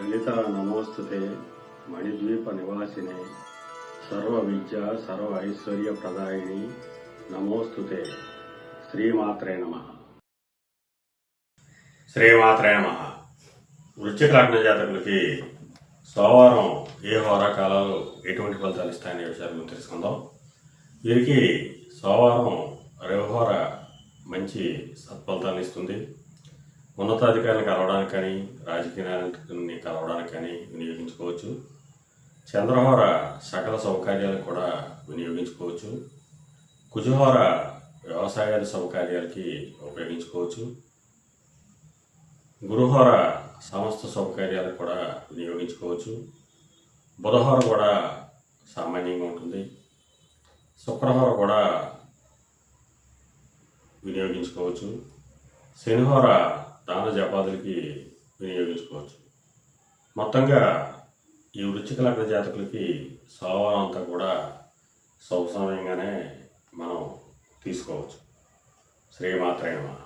లలిత నమోస్తుతే మణిద్వీప నివాసినే సర్వ విద్య సర్వ ఐశ్వర్య ప్రదాయిని నమోస్తుతే శ్రీమాత్రే నమ. శ్రీమాత్రే నమ. వృశ్చిక లగ్న జాతకులకి సోమవారం ఏ హోరాకాలాలు ఎటువంటి ఫలితాలు ఇస్తాయనే విషయాలు మనం తెలుసుకుందాం. వీరికి సోమవారం రవిహోర మంచి సత్ఫలితాన్ని ఇస్తుంది. ఉన్నతాధికారులను కలవడానికి కానీ రాజకీయ కలవడానికి కానీ వినియోగించుకోవచ్చు. చంద్రహోర సకల సౌకర్యాలకు కూడా వినియోగించుకోవచ్చు. కుజహోర వ్యవసాయాల సౌకర్యాలకి ఉపయోగించుకోవచ్చు. గురుహోర సమస్త సౌకర్యాలకు కూడా వినియోగించుకోవచ్చు. బుధహోర కూడా సామాన్యంగా ఉంటుంది. శుక్రహోర కూడా వినియోగించుకోవచ్చు. శనిహోర దాన జపాదులకి వినియోగించుకోవచ్చు. మొత్తంగా ఈ వృచ్చిక లగ్న జాతకులకి సోమవారం అంతా కూడా సౌసమయంగానే మనం తీసుకోవచ్చు. శ్రీమాత్రేమ